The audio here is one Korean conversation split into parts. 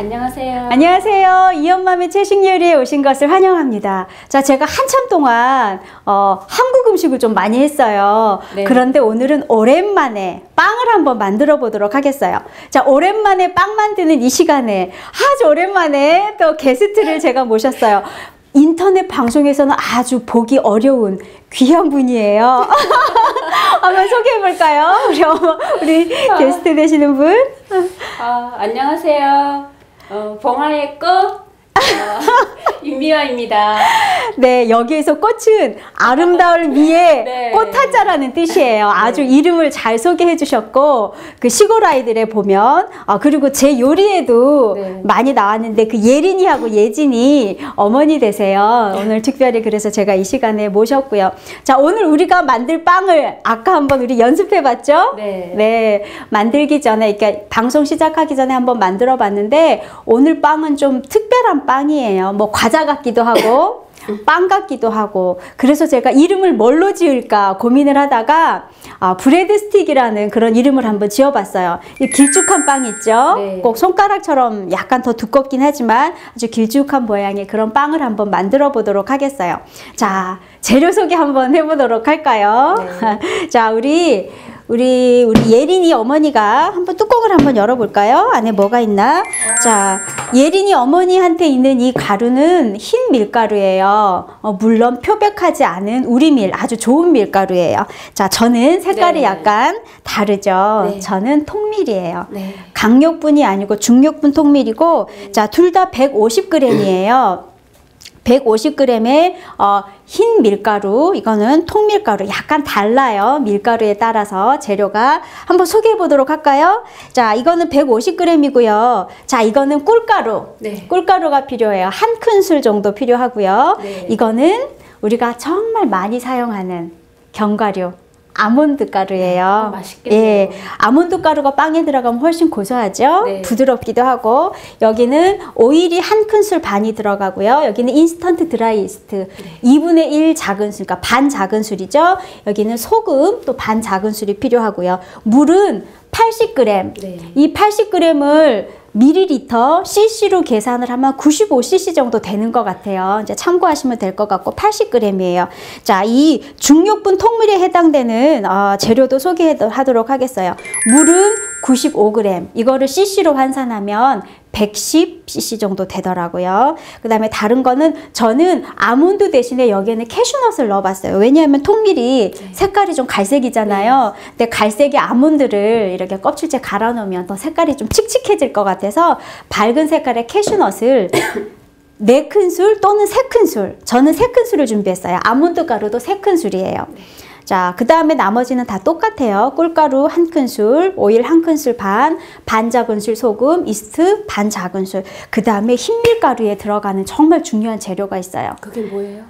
안녕하세요. 안녕하세요. 이엄맘의 채식 요리에 오신 것을 환영합니다. 자, 제가 한참 동안 어, 한국 음식을 좀 많이 했어요. 네. 그런데 오늘은 오랜만에 빵을 한번 만들어 보도록 하겠어요. 자, 오랜만에 빵 만드는 이 시간에 아주 오랜만에 또 게스트를 제가 모셨어요. 인터넷 방송에서는 아주 보기 어려운 귀한 분이에요. 한번 소개해 볼까요? 우리, 우리 게스트 되시는 분? 아, 안녕하세요. 어, 봉화의 꽃 어, 윤미화입니다. 네, 여기에서 꽃은 아름다울 미에 네. 꽃하자라는 뜻이에요. 아주 이름을 잘 소개해 주셨고, 그 시골 아이들에 보면, 아, 그리고 제 요리에도 네. 많이 나왔는데, 그 예린이하고 예진이 어머니 되세요. 오늘 특별히 그래서 제가 이 시간에 모셨고요. 자, 오늘 우리가 만들 빵을 아까 한번 우리 연습해 봤죠? 네. 네, 만들기 전에, 그러니까 방송 시작하기 전에 한번 만들어 봤는데, 오늘 빵은 좀 특별한 빵 이에요. 뭐 과자 같기도 하고, 빵 같기도 하고, 그래서 제가 이름을 뭘로 지을까 고민을 하다가, 아, 브레드 스틱이라는 그런 이름을 한번 지어봤어요. 이 길쭉한 빵 있죠? 네. 꼭 손가락처럼 약간 더 두껍긴 하지만 아주 길쭉한 모양의 그런 빵을 한번 만들어 보도록 하겠어요. 자, 재료 소개 한번 해보도록 할까요? 자, 우리 우리 우리 예린이 어머니가 한번 뚜껑을 한번 열어볼까요? 안에 뭐가 있나? 자, 예린이 어머니한테 있는 이 가루는 흰 밀가루예요. 어, 물론 표백하지 않은 우리 밀, 아주 좋은 밀가루예요. 자, 저는 색깔이 네. 약간 다르죠. 네. 저는 통밀이에요. 네. 강력분이 아니고 중력분 통밀이고, 자, 둘 다 150g이에요. 150g의 어, 흰 밀가루, 이거는 통밀가루, 약간 달라요. 밀가루에 따라서 재료가 한번 소개해 보도록 할까요? 자, 이거는 150g이고요. 자, 이거는 꿀가루. 네. 꿀가루가 필요해요. 한 큰술 정도 필요하고요. 네. 이거는 우리가 정말 많이 사용하는 견과류. 아몬드 가루예요. 어, 맛있겠네요. 예, 아몬드 가루가 빵에 들어가면 훨씬 고소하죠. 네. 부드럽기도 하고 여기는 오일이 한 큰술 반이 들어가고요. 여기는 인스턴트 드라이 이스트 2분의 1 작은 술, 그러니까 반 작은 술이죠. 여기는 소금 또 반 작은 술이 필요하고요. 물은 80g. 네. 이 80g을 미리리터 cc로 계산을 하면 95cc 정도 되는 것 같아요. 이제 참고하시면 될 것 같고 80g이에요. 자, 이 중력분 통밀에 해당되는 어, 재료도 소개하도록 하겠어요. 물은 95g. 이거를 cc로 환산하면 110cc 정도 되더라고요. 그 다음에 다른 거는 저는 아몬드 대신에 여기에는 캐슈넛을 넣어봤어요. 왜냐하면 통밀이 색깔이 좀 갈색이잖아요. 근데 갈색의 아몬드를 이렇게 껍질째 갈아 놓으면 더 색깔이 좀 칙칙해질 것 같아서 밝은 색깔의 캐슈넛을 네 큰술 또는 세 큰술. 저는 세 큰술을 준비했어요. 아몬드 가루도 세 큰술이에요. 자, 그 다음에 나머지는 다 똑같아요. 꿀가루 한 큰술, 오일 한 큰술 반, 반 작은술 소금, 이스트 반 작은술. 그 다음에 흰밀가루에 들어가는 정말 중요한 재료가 있어요. 그게 뭐예요?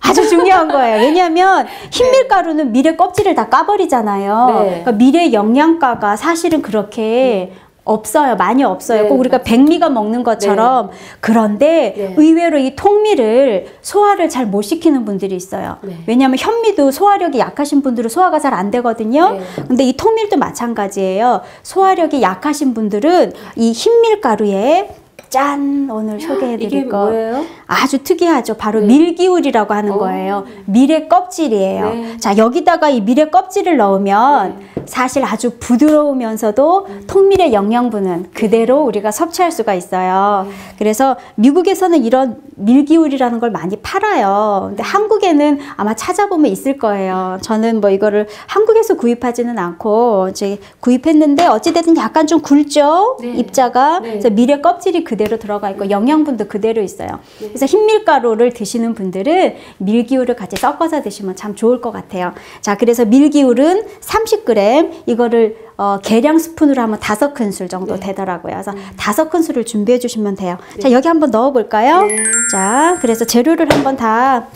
아주 중요한 거예요. 왜냐하면 흰밀가루는 밀의 껍질을 다 까버리잖아요. 네. 그러니까 밀의 영양가가 사실은 그렇게 없어요. 많이 없어요. 네, 꼭 우리가 백미가 먹는 것처럼. 그런데 네. 의외로 이 통밀을 소화를 잘 못 시키는 분들이 있어요. 네. 왜냐하면 현미도 소화력이 약하신 분들은 소화가 잘 안 되거든요. 네. 근데 이 통밀도 마찬가지예요. 소화력이 약하신 분들은 이 흰밀가루에 짠 오늘 소개해 이게 드릴 거 뭐예요? 아주 특이하죠. 바로 네. 밀기울이라고 하는 어. 거예요. 밀의 껍질이에요. 네. 자, 여기다가 이 밀의 껍질을 넣으면 사실 아주 부드러우면서도 통밀의 영양분은 그대로 우리가 섭취할 수가 있어요. 그래서 미국에서는 이런 밀기울이라는 걸 많이 팔아요. 근데 한국에는 아마 찾아보면 있을 거예요. 저는 뭐 이거를 한국에서 구입하지는 않고 이제 구입했는데 어찌됐든 약간 좀 굵죠? 네. 입자가. 네. 그래서 밀의 껍질이 그대로 들어가 있고 영양분도 그대로 있어요. 그래서 흰밀가루를 드시는 분들은 밀기울을 같이 섞어서 드시면 참 좋을 것 같아요. 자, 그래서 밀기울은 30g 이거를 어, 계량 스푼으로 하면 다섯 큰술 정도 네. 되더라고요. 그래서 다섯 큰술을 준비해 주시면 돼요. 자, 여기 한번 넣어 볼까요? 네. 자, 그래서 재료를 한번 다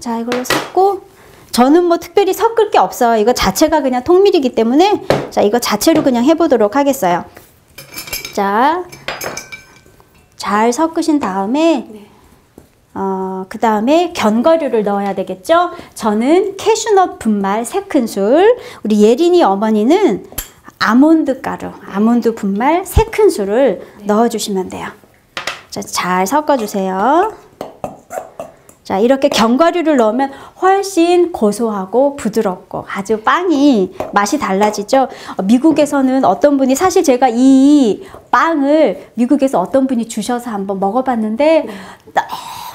자, 이걸로 섞고 저는 뭐 특별히 섞을 게 없어요. 이거 자체가 그냥 통밀이기 때문에 자, 이거 자체로 그냥 해 보도록 하겠어요. 자, 잘 섞으신 다음에 어, 그 다음에 견과류를 넣어야 되겠죠? 저는 캐슈넛 분말 3큰술, 우리 예린이 어머니는 아몬드 가루, 아몬드 분말 세 큰술을 넣어주시면 돼요. 자, 잘 섞어주세요. 자, 이렇게 견과류를 넣으면 훨씬 고소하고 부드럽고 아주 빵이 맛이 달라지죠. 어, 미국에서는 어떤 분이 사실 제가 이 빵을 미국에서 어떤 분이 주셔서 한번 먹어봤는데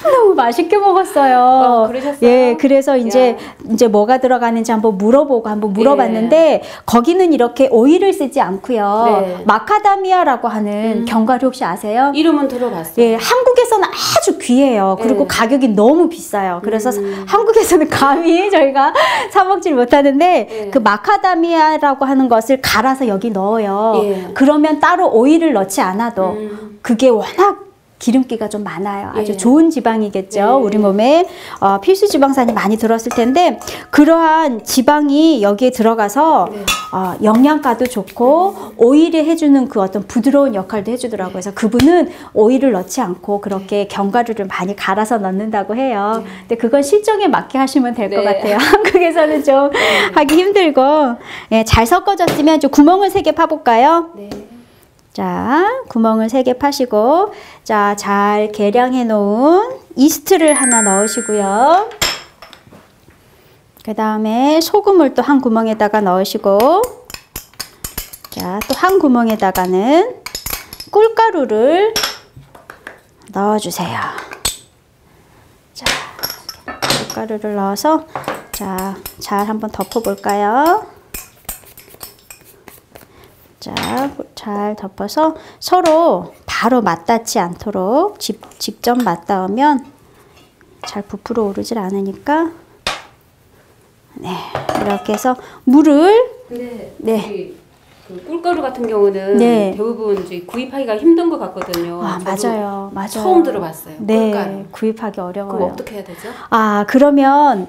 너무 맛있게 먹었어요. 어, 그러셨어요? 예, 그래서 이제 야. 이제 뭐가 들어가는지 한번 물어보고 한번 물어봤는데 거기는 이렇게 오일을 쓰지 않고요. 네. 마카다미아라고 하는 견과류 혹시 아세요? 이름은 들어봤어요. 예, 한국에서는 아주 귀해요. 그리고 네. 가격이 너무 비싸요. 그래서 음. 한국에서는 감히 저희가 사 먹질 못하는데 네. 그 마카다미아라고 하는 것을 갈아서 여기 넣어요. 예. 그러면 따로 오일을 넣지 않아도 음. 그게 워낙 기름기가 좀 많아요. 아주 예. 좋은 지방이겠죠. 네. 우리 몸에 어, 필수 지방산이 많이 들었을 텐데 그러한 지방이 여기에 들어가서 네. 어, 영양가도 좋고 오일이 해주는 그 어떤 부드러운 역할도 해주더라고요. 그래서 그분은 오일을 넣지 않고 그렇게 견과류를 많이 갈아서 넣는다고 해요. 근데 그건 실정에 맞게 하시면 될것 네. 같아요. 한국에서는 좀 하기 힘들고 예, 잘 섞어졌으면 좀 구멍을 세 개 파볼까요? 네. 자, 구멍을 세개 파시고, 자, 잘 계량해 놓은 이스트를 하나 넣으시고요. 그 다음에 소금을 또 한 구멍에다가 넣으시고, 자, 또 한 구멍에다가는 꿀가루를 넣어주세요. 자, 꿀가루를 넣어서, 자, 잘 한번 덮어볼까요? 자, 잘 덮어서 서로 바로 맞닿지 않도록 직, 직접 맞닿으면 잘 부풀어 오르질 않으니까 네, 이렇게 해서 물을 네. 네. 그 꿀가루 같은 경우는 네. 대부분 이제 구입하기가 힘든 것 같거든요. 아, 맞아요. 맞아요. 처음 들어봤어요. 네, 꿀가루. 구입하기 그럼 어려워요. 어떻게 해야 되죠? 아, 그러면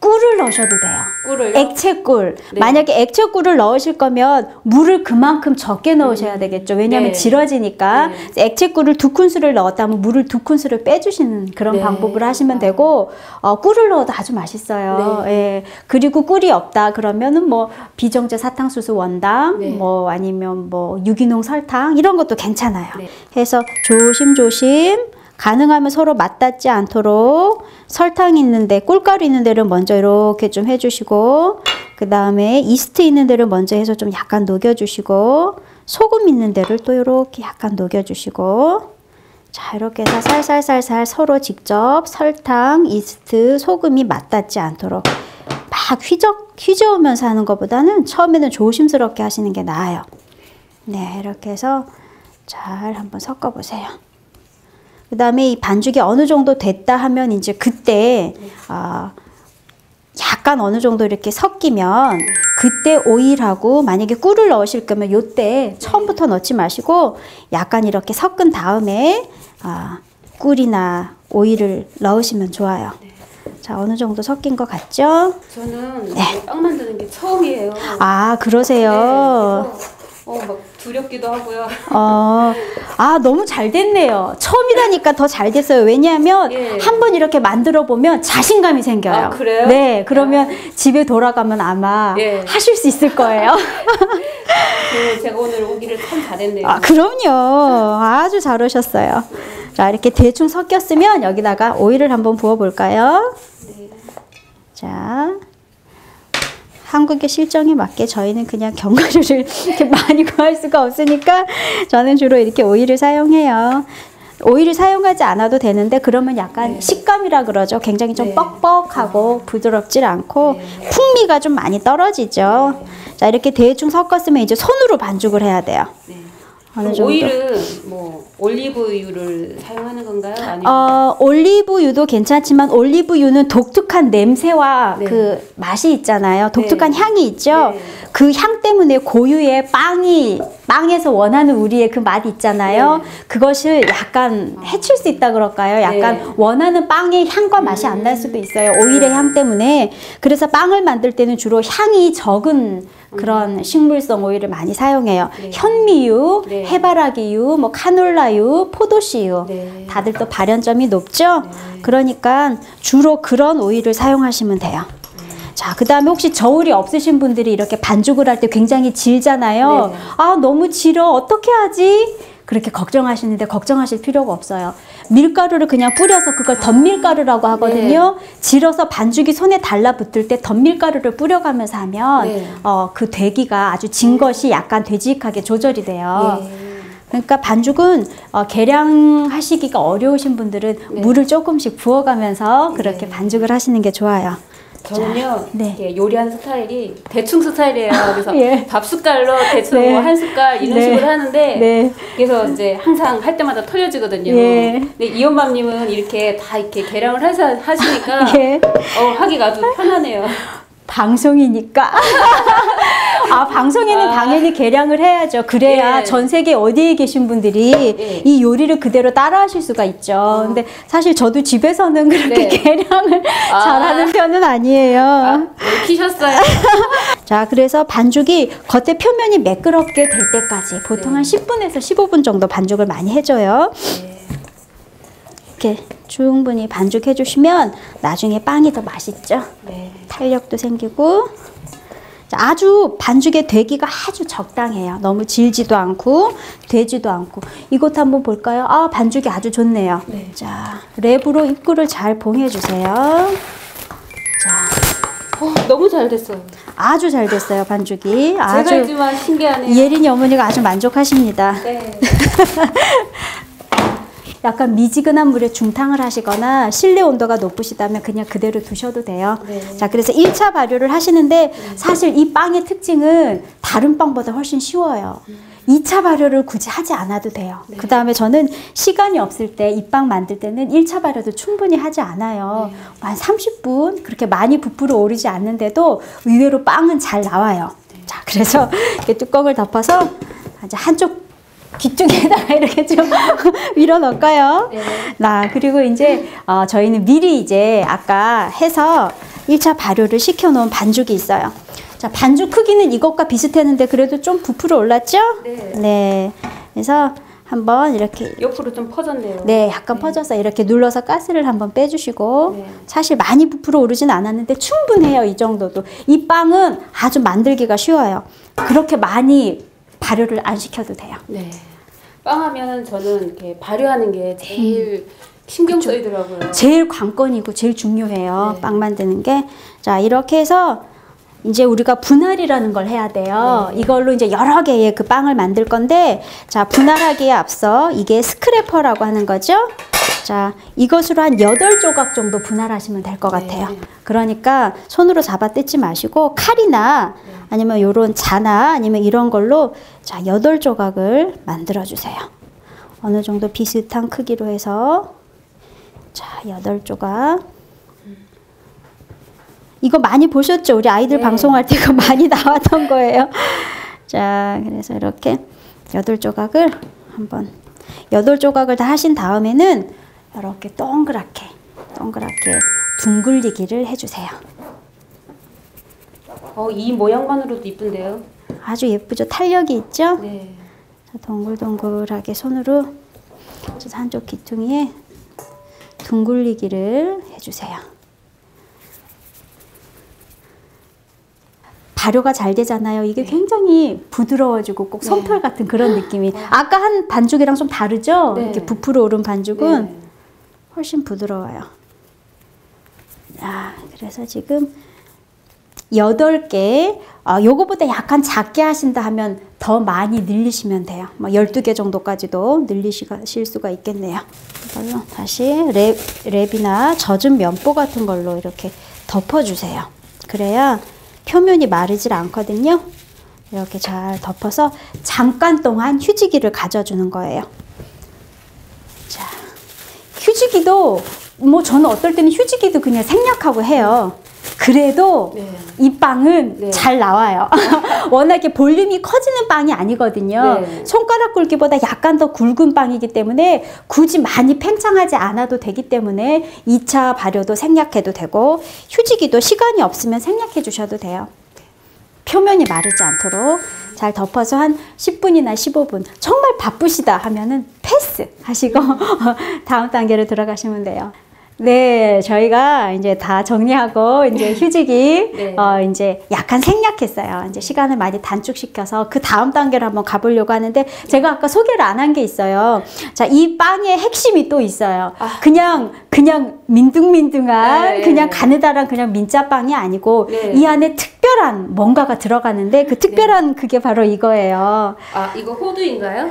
꿀을 넣으셔도 돼요. 꿀을 액체 꿀. 네. 만약에 액체 꿀을 넣으실 거면 물을 그만큼 적게 넣으셔야 되겠죠. 왜냐하면 네. 질어지니까. 네. 그래서 액체 꿀을 두 큰술을 넣었다면 물을 두 큰술을 빼주시는 그런 네. 방법을 하시면 되고, 어, 꿀을 넣어도 아주 맛있어요. 네. 예. 그리고 꿀이 없다 그러면은 뭐 비정제 사탕수수 원당, 네. 뭐 아니면 뭐 유기농 설탕 이런 것도 괜찮아요. 네. 해서 조심조심 가능하면 서로 맞닿지 않도록 설탕 있는 데 꿀가루 있는 데를 먼저 이렇게 좀 해주시고 그 다음에 이스트 있는 데를 먼저 해서 좀 약간 녹여주시고 소금 있는 데를 또 이렇게 약간 녹여주시고 자 이렇게 해서 살살살살 서로 직접 설탕, 이스트, 소금이 맞닿지 않도록 막 휘적, 휘저으면서 하는 것보다는 처음에는 조심스럽게 하시는 게 나아요. 네 이렇게 해서 잘 한번 섞어보세요. 그 다음에 이 반죽이 어느 정도 됐다 하면 이제 그때 아, 약간 어느 정도 이렇게 섞이면 그때 오일하고 만약에 꿀을 넣으실 거면 요때 처음부터 넣지 마시고 약간 이렇게 섞은 다음에 아, 꿀이나 오일을 넣으시면 좋아요. 자 어느 정도 섞인 것 같죠? 저는 빵 만드는 게 처음이에요. 아 그러세요. 네, 어, 막 두렵기도 하고요. 어, 아, 너무 잘 됐네요. 처음이라니까 더 잘 됐어요. 왜냐하면 예. 한번 이렇게 만들어 보면 자신감이 생겨요. 아, 그래요? 네, 그러면 집에 돌아가면 아마 예. 하실 수 있을 거예요. 그리고 제가 오늘 오기를 참 잘했네요. 아, 그럼요. 아주 잘 오셨어요. 자, 이렇게 대충 섞였으면 여기다가 오일을 한번 부어 볼까요? 네. 자. 한국의 실정에 맞게 저희는 그냥 견과류를 이렇게 많이 구할 수가 없으니까 저는 주로 이렇게 오일을 사용해요. 오일을 사용하지 않아도 되는데 그러면 약간 식감이라 그러죠. 굉장히 좀 네. 뻑뻑하고 부드럽질 않고 네. 풍미가 좀 많이 떨어지죠. 자 이렇게 대충 섞었으면 이제 손으로 반죽을 해야 돼요. 네. 그럼 정도? 오일은 뭐 올리브유를 사용하는 건가요? 아니면 어, 올리브유도 괜찮지만 올리브유는 독특한 냄새와 네. 그 맛이 있잖아요. 독특한 네. 향이 있죠. 네. 그향 때문에 고유의 빵이 빵에서 원하는 우리의 그 맛 있잖아요. 네. 그것을 약간 해칠 수 있다 그럴까요? 약간 네. 원하는 빵의 향과 맛이 안 날 수도 있어요. 오일의 향 때문에. 그래서 빵을 만들 때는 주로 향이 적은 그런 식물성 오일을 많이 사용해요. 네. 현미유, 네. 해바라기유, 뭐 카놀라유, 포도씨유. 네. 다들 또 발연점이 높죠? 네. 그러니까 주로 그런 오일을 사용하시면 돼요. 자, 그 다음에 혹시 저울이 없으신 분들이 이렇게 반죽을 할 때 굉장히 질잖아요. 네. 아, 너무 질어. 어떻게 하지? 그렇게 걱정하시는데 걱정하실 필요가 없어요. 밀가루를 그냥 뿌려서 그걸 덧밀가루라고 하거든요. 질어서 반죽이 손에 달라붙을 때 덧밀가루를 뿌려가면서 하면 네. 어, 그 되기가 아주 진 것이 약간 되직하게 조절이 돼요. 예. 그러니까 반죽은 어, 계량하시기가 어려우신 분들은 네. 물을 조금씩 부어가면서 그렇게 네. 반죽을 하시는 게 좋아요. 저는요 네. 이렇게 요리하는 스타일이 대충 스타일이에요. 그래서 예. 밥 숟갈로 대충 네. 뭐한 숟갈 이런 네. 식으로 하는데 네. 그래서 이제 항상 할 때마다 털려지거든요. 예. 근데 이혼맘님은 이렇게 다 이렇게 계량을 해서 하시니까 예. 어, 하기가 아주 편하네요. 방송이니까. 아, 방송에는 아. 당연히 계량을 해야죠. 그래야 예. 전 세계 어디에 계신 분들이 예. 이 요리를 그대로 따라 하실 수가 있죠. 근데 사실 저도 집에서는 그렇게 네. 계량을 아. 잘하는 편은 아니에요. 아, 뭘 키셨어요? 자, 그래서 반죽이 겉에 표면이 매끄럽게 될 때까지 보통 네. 한 10분에서 15분 정도 반죽을 많이 해줘요. 네. 이렇게 충분히 반죽해 주시면 나중에 빵이 더 맛있죠. 네. 탄력도 생기고 자, 아주 반죽의 되기가 아주 적당해요. 너무 질지도 않고 되지도 않고 이것 한번 볼까요? 아 반죽이 아주 좋네요. 네. 자 랩으로 입구를 잘 봉해 주세요. 자 어, 너무 잘 됐어요. 아주 잘 됐어요 반죽이 제가 아주 신기하네요. 예린이 어머니가 아주 만족하십니다. 네. 약간 미지근한 물에 중탕을 하시거나 실내 온도가 높으시다면 그냥 그대로 두셔도 돼요. 네. 자, 그래서 1차 발효를 하시는데 사실 이 빵의 특징은 다른 빵보다 훨씬 쉬워요. 2차 발효를 굳이 하지 않아도 돼요. 네. 그 다음에 저는 시간이 없을 때이빵 만들 때는 1차 발효도 충분히 하지 않아요. 네. 한 30분 그렇게 많이 부풀어 오르지 않는데도 의외로 빵은 잘 나와요. 네. 자, 그래서 이렇게 뚜껑을 덮어서 이제 한쪽 귀쪽에다가 이렇게 좀 밀어 넣을까요? 네. 나 그리고 이제 어, 저희는 미리 이제 아까 해서 1차 발효를 시켜 놓은 반죽이 있어요. 자, 반죽 크기는 이것과 비슷했는데 그래도 좀 부풀어 올랐죠? 네. 네. 그래서 한번 이렇게 옆으로 좀 퍼졌네요. 네, 약간 퍼져서 이렇게 눌러서 가스를 한번 빼주시고 네. 사실 많이 부풀어 오르진 않았는데 충분해요 이 정도도 이 빵은 아주 만들기가 쉬워요 그렇게 많이 발효를 안 시켜도 돼요 네. 빵 하면 저는 이렇게 발효하는 게 제일 신경 쓰이더라고요. 제일 관건이고 제일 중요해요 네. 빵 만드는 게 자 이렇게 해서 이제 우리가 분할이라는 걸 해야 돼요. 네. 이걸로 이제 여러 개의 그 빵을 만들 건데, 자, 분할하기에 앞서 이게 스크래퍼라고 하는 거죠. 자, 이것으로 한 여덟 조각 정도 분할하시면 될것 네. 같아요. 그러니까 손으로 잡아 뜯지 마시고 칼이나 아니면 요런 자나 아니면 이런 걸로 자, 여덟 조각을 만들어 주세요. 어느 정도 비슷한 크기로 해서 자, 여덟 조각. 이거 많이 보셨죠? 우리 아이들 네. 방송할 때 이거 많이 나왔던 거예요. 자, 그래서 이렇게 여덟 조각을 한번 여덟 조각을 다 하신 다음에는 이렇게 동그랗게 동그랗게 둥글리기를 해주세요. 어, 이 모양만으로도 이쁜데요. 아주 예쁘죠? 탄력이 있죠? 네. 자, 동글동글하게 손으로 저 한쪽 귀퉁이에 둥글리기를 해주세요. 발효가 잘 되잖아요. 이게 굉장히 부드러워지고 꼭 솜털 같은 그런 느낌이. 아까 한 반죽이랑 좀 다르죠? 네. 이렇게 부풀어 오른 반죽은 네. 훨씬 부드러워요. 아, 그래서 지금 여덟 개, 아, 요거보다 약간 작게 하신다 하면 더 많이 늘리시면 돼요. 뭐 12개 정도까지도 늘리실 수가 있겠네요. 이걸로 다시 랩, 랩이나 젖은 면보 같은 걸로 이렇게 덮어주세요. 그래야 표면이 마르질 않거든요. 이렇게 잘 덮어서 잠깐 동안 휴지기를 가져주는 거예요. 자, 휴지기도 뭐 저는 어떨 때는 휴지기도 그냥 생략하고 해요. 그래도 네. 이 빵은 네. 잘 나와요. 워낙에 볼륨이 커지는 빵이 아니거든요. 네. 손가락 굵기보다 약간 더 굵은 빵이기 때문에 굳이 많이 팽창하지 않아도 되기 때문에 2차 발효도 생략해도 되고 휴지기도 시간이 없으면 생략해 주셔도 돼요. 표면이 마르지 않도록 잘 덮어서 한 10분이나 15분 정말 바쁘시다 하면은 패스 하시고 다음 단계로 들어가시면 돼요. 네, 저희가 이제 다 정리하고 이제 휴직이 네. 어 이제 약간 생략했어요. 이제 시간을 많이 단축시켜서 그 다음 단계로 한번 가보려고 하는데 제가 아까 소개를 안 한 게 있어요. 자, 이 빵의 핵심이 또 있어요. 그냥 그냥 민둥민둥한 아. 네. 그냥 가느다란 그냥 민자빵이 아니고 네. 이 안에 특별한 뭔가가 들어가는데 그 특별한 그게 바로 이거예요. 아 이거 호두인가요?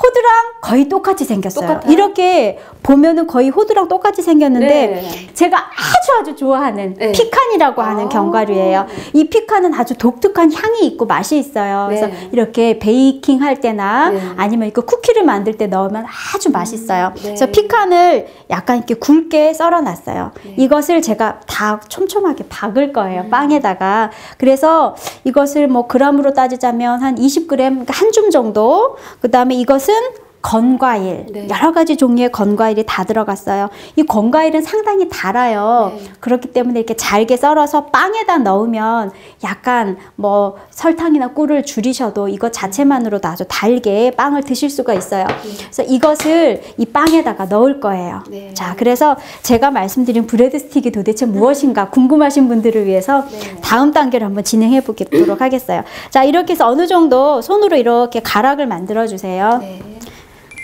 호두랑 거의 똑같이 생겼어요. 똑같아요? 이렇게 보면은 거의 호두랑 똑같이 생겼는데 네. 제가 아주 아주 좋아하는 네. 피칸이라고 하는 아. 견과류예요. 이 피칸은 아주 독특한 향이 있고 맛이 있어요. 그래서 네. 이렇게 베이킹 할 때나 네. 아니면 이거 쿠키를 만들 때 넣으면 아주 맛있어요. 네. 그래서 피칸을 약간 이렇게 굵게 썰어놨어요. 네. 이것을 제가 다 촘촘하게 박을 거예요. 음. 빵에다가. 그래서 이것을 뭐 그람으로 따지자면 한 20g, 그러니까 한 줌 정도. 그 다음에 이것 은 건과일, 네. 여러 가지 종류의 건과일이 다 들어갔어요. 이 건과일은 상당히 달아요. 네. 그렇기 때문에 이렇게 잘게 썰어서 빵에다 넣으면 약간 뭐 설탕이나 꿀을 줄이셔도 이것 자체만으로도 아주 달게 빵을 드실 수가 있어요. 그래서 이것을 이 빵에다가 넣을 거예요. 네. 자, 그래서 제가 말씀드린 브레드 스틱이 도대체 무엇인가 궁금하신 분들을 위해서 네. 다음 단계를 한번 진행해 보도록 하겠어요. 자, 이렇게 해서 어느 정도 손으로 이렇게 가락을 만들어 주세요.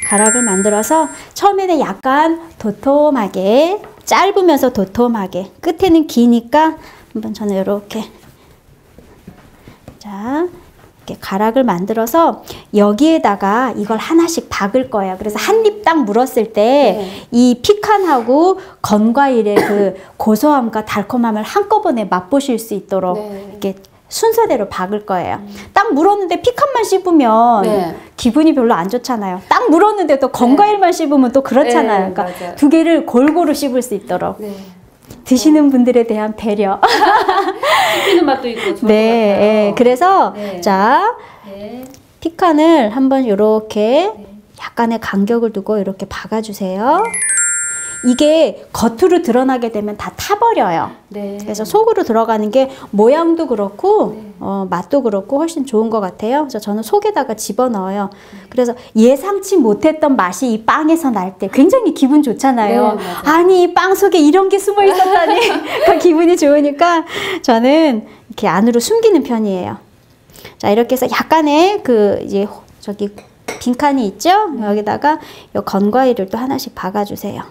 네. 가락을 만들어서 처음에는 약간 도톰하게 짧으면서 도톰하게 끝에는 기니까 한번 저는 이렇게 자 이렇게 가락을 만들어서 여기에다가 이걸 하나씩 박을 거예요. 그래서 한 입 딱 물었을 때이 네. 피칸하고 건과일의 그 고소함과 달콤함을 한꺼번에 맛보실 수 있도록 네. 이렇게 순서대로 박을 거예요. 딱 물었는데 피칸만 씹으면 네. 기분이 별로 안 좋잖아요. 딱 물었는데 또 건과일만 씹으면 또 그렇잖아요. 네, 그러니까 맞아요. 두 개를 골고루 씹을 수 있도록 네. 드시는 분들에 대한 배려. 씹히는 맛도 있고 좋을 것 네, 같아요. 예, 그래서 네. 자 네. 피칸을 한번 이렇게 약간의 간격을 두고 이렇게 박아주세요. 이게 겉으로 드러나게 되면 다 타버려요. 네. 그래서 속으로 들어가는 게 모양도 그렇고 네. 어, 맛도 그렇고 훨씬 좋은 것 같아요. 그래서 저는 속에다가 집어 넣어요. 그래서 예상치 못했던 맛이 이 빵에서 날 때 굉장히 기분 좋잖아요. 네. 아니 이빵 속에 이런 게 숨어 있었다니 그 기분이 좋으니까 저는 이렇게 안으로 숨기는 편이에요. 자 이렇게 해서 약간의 그 이제 호- 저기 빈칸이 있죠? 여기다가 이 건과일을 또 하나씩 박아주세요.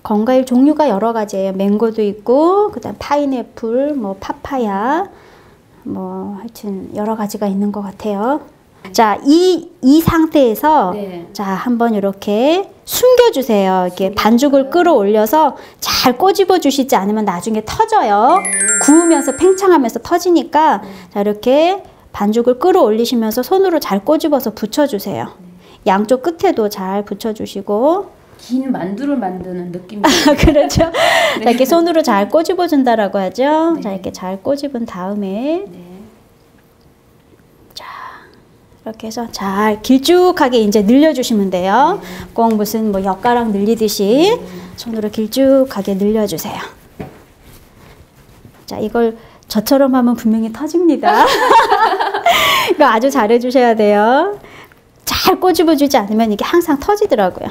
자, 건과일 종류가 여러 가지예요. 맹고도 있고, 그 다음 파인애플, 뭐 파파야, 뭐 하여튼 여러 가지가 있는 것 같아요. 자, 이, 이 상태에서 네. 자, 한번 이렇게 숨겨주세요. 이렇게 반죽을 끌어올려서 잘 꼬집어 주시지 않으면 나중에 터져요. 구우면서 팽창하면서 터지니까 자, 이렇게 반죽을 끌어올리시면서 손으로 잘 꼬집어서 붙여주세요. 양쪽 끝에도 잘 붙여주시고. 긴 만두를 만드는 느낌이 그렇죠. 자, 이렇게 손으로 잘 꼬집어 준다라고 하죠. 네. 자, 이렇게 잘 꼬집은 다음에 네. 이렇게 해서 잘 길쭉하게 이제 늘려 주시면 돼요. 꼭 무슨 뭐 엿가락 늘리듯이 손으로 길쭉하게 늘려 주세요. 자, 이걸 저처럼 하면 분명히 터집니다. 이거 아주 잘해 주셔야 돼요. 잘 꼬집어 주지 않으면 이게 항상 터지더라고요.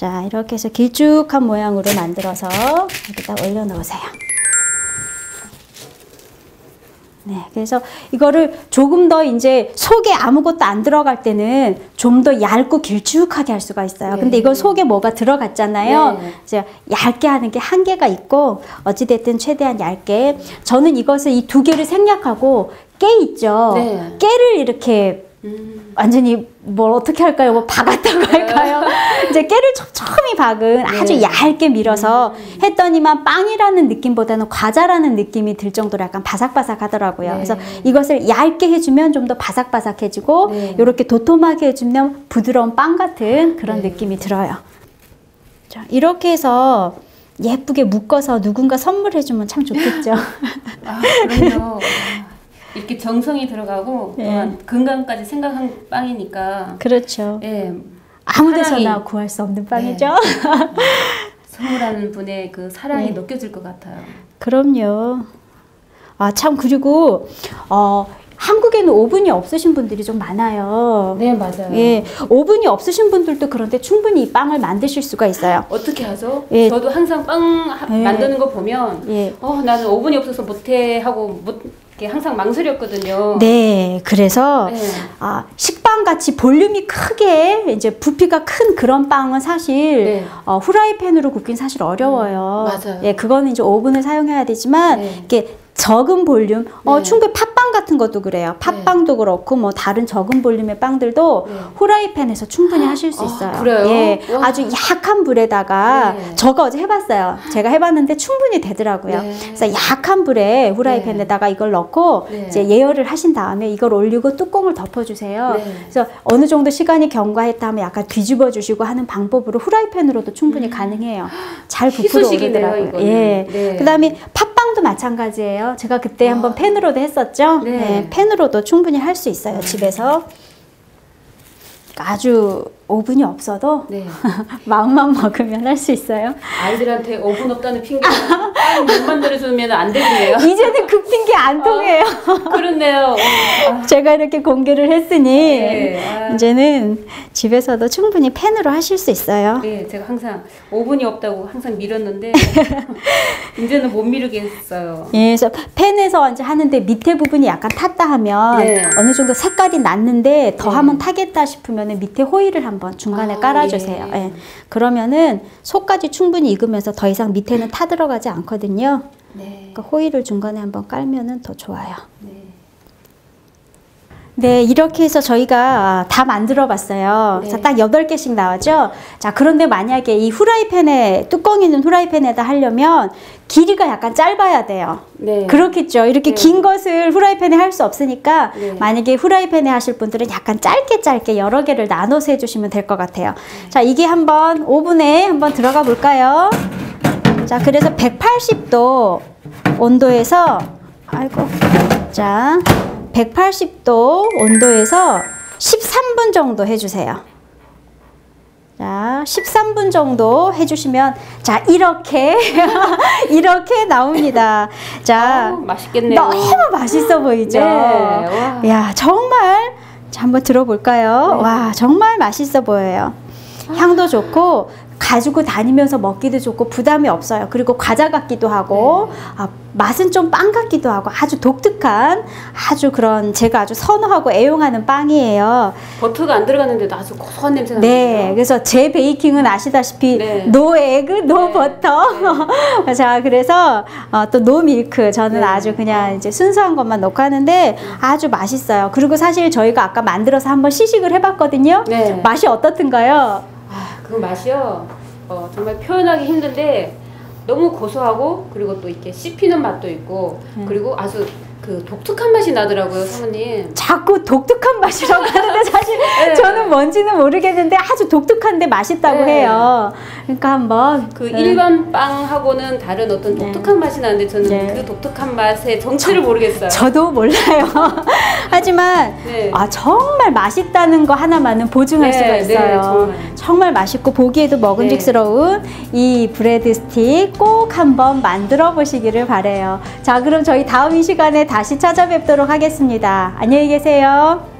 자, 이렇게 해서 길쭉한 모양으로 만들어서 여기다 올려 놓으세요. 네, 그래서 이거를 조금 더 이제 속에 아무것도 안 들어갈 때는 좀 더 얇고 길쭉하게 할 수가 있어요. 근데 네. 이건 속에 뭐가 들어갔잖아요. 네. 이제 얇게 하는 게 한계가 있고 어찌됐든 최대한 얇게 저는 이것을 이 두 개를 생략하고 깨 있죠. 네. 깨를 이렇게 음. 완전히 뭘 어떻게 할까요? 뭐 박았다고 할까요? 이제 깨를 촘촘히 박은 아주 네. 얇게 밀어서 했더니만 빵이라는 느낌보다는 과자라는 느낌이 들 정도로 약간 바삭바삭 하더라고요. 네. 그래서 이것을 얇게 해주면 좀 더 바삭바삭해지고 네. 이렇게 도톰하게 해주면 부드러운 빵 같은 그런 네. 느낌이 들어요. 자, 이렇게 해서 예쁘게 묶어서 누군가 선물해주면 참 좋겠죠. 아, 그럼요. 아, 이렇게 정성이 들어가고 예. 또한 건강까지 생각한 빵이니까 그렇죠. 예. 아무 데서나 구할 수 없는 빵이죠. 선물하는 분의 그 사랑이 네. 느껴질 것 같아요. 그럼요. 아, 참, 그리고, 어, 한국에는 오븐이 없으신 분들이 좀 많아요. 네, 맞아요. 예, 오븐이 없으신 분들도 그런데 충분히 이 빵을 만드실 수가 있어요. 어떻게 하죠? 예. 저도 항상 빵 하- 예. 만드는 거 보면 예. 어, 나는 오븐이 없어서 못해 하고 못 이렇게 항상 망설였거든요. 네, 그래서 네. 아, 식빵 같이 볼륨이 크게 이제 부피가 큰 그런 빵은 사실 네. 어, 후라이팬으로 굽긴 사실 어려워요. 음, 맞아요. 예, 그거는 이제 오븐을 사용해야 되지만 네. 이게 적은 볼륨, 어, 네. 충분히 팥빵 같은 것도 그래요. 팥빵도 그렇고 뭐 다른 적은 볼륨의 빵들도 네. 후라이팬에서 충분히 하실 수 아, 있어요. 그래요? 예, 와. 아주 약한 불에다가 네. 저거 어제 해봤어요. 제가 해봤는데 충분히 되더라고요. 네. 그래서 약한 불에 후라이팬에다가 이걸 넣고 네. 이제 예열을 하신 다음에 이걸 올리고 뚜껑을 덮어주세요. 네. 그래서 어느 정도 시간이 경과했다 하면 약간 뒤집어 주시고 하는 방법으로 후라이팬으로도 충분히 가능해요. 잘 부풀어 음. 오르더라고요. 예. 네. 그다음에 팥빵도 마찬가지예요. 제가 그때 한번 팬으로도 했었죠. 네. 네, 팬으로도 충분히 할 수 있어요. 집에서. 아주 오븐이 없어도 네. 마음만 먹으면 할 수 있어요. 아이들한테 오븐 없다는 핑계로 빵못 만들어주면 안 되겠네요. 이제는 그 핑계 안 통해요. 그렇네요. 아, 제가 이렇게 공개를 했으니 네. 아. 이제는 집에서도 충분히 팬으로 하실 수 있어요. 네, 제가 항상 오븐이 없다고 항상 미뤘는데 이제는 못 미루겠어요. 예, 그래서 팬에서 이제 하는데 밑에 부분이 약간 탔다 하면 네. 어느 정도 색깔이 났는데 더 하면 타겠다 싶으면 밑에 호일을 한번 중간에 아, 깔아주세요. 예. 예. 그러면은 속까지 충분히 익으면서 더 이상 밑에는 타 들어가지 않거든요. 네. 그러니까 호일을 중간에 한번 깔면은 더 좋아요. 네. 네, 이렇게 해서 저희가 다 만들어 봤어요. 네. 딱 8개씩 나왔죠? 자, 그런데 만약에 이 후라이팬에, 뚜껑 있는 후라이팬에다 하려면 길이가 약간 짧아야 돼요. 네. 그렇겠죠. 이렇게 네. 긴 것을 후라이팬에 할 수 없으니까 네. 만약에 후라이팬에 하실 분들은 약간 짧게 짧게 여러 개를 나눠서 해주시면 될 것 같아요. 자, 이게 한번 오븐에 한번 들어가 볼까요? 자, 그래서 180도 온도에서 아이고, 자, 180도 온도에서 13분 정도 해주세요. 자, 13분 정도 해주시면, 자, 이렇게, 이렇게 나옵니다. 자, 아우, 맛있겠네요. 너무 맛있어 보이죠? 네, 와. 야, 정말. 자, 한번 들어볼까요? 네. 와, 정말 맛있어 보여요. 향도 좋고, 가지고 다니면서 먹기도 좋고, 부담이 없어요. 그리고 과자 같기도 하고, 네. 아, 맛은 좀 빵 같기도 하고, 아주 독특한, 아주 그런, 제가 아주 선호하고 애용하는 빵이에요. 버터가 안 들어갔는데도 아주 고소한 냄새가 네, 나요. 그래서 제 베이킹은 아시다시피 네. 노 에그, 노 네. 버터. 자, 그래서 어, 또노 밀크 저는 네. 아주 그냥 이제 순수한 것만 넣고 하는데 아주 맛있어요. 그리고 사실 저희가 아까 만들어서 한번 시식을 해봤거든요. 네. 맛이 어떻든가요? 아, 그 맛이요. 어, 정말 표현하기 힘든데 너무 고소하고 그리고 또 이렇게 씹히는 맛도 있고 네. 그리고 아주 그 독특한 맛이 나더라고요, 사모님. 자꾸 독특한 맛이라고 하는데 사실 네. 저는 뭔지는 모르겠는데 아주 독특한데 맛있다고 네. 해요. 그러니까 한번 그 네. 일반 빵하고는 다른 어떤 네. 독특한 맛이 나는데 저는 네. 그 독특한 맛의 정체를 모르겠어요. 저도 몰라요. 하지만 네. 아 정말 맛있다는 거 하나만은 보증할 네, 수가 네, 있어요. 정말. 정말 맛있고 보기에도 먹음직스러운 이 브레드 스틱 꼭 한번 만들어 보시기를 바래요. 자, 그럼 저희 다음 이 시간에 다시 찾아뵙도록 하겠습니다. 안녕히 계세요.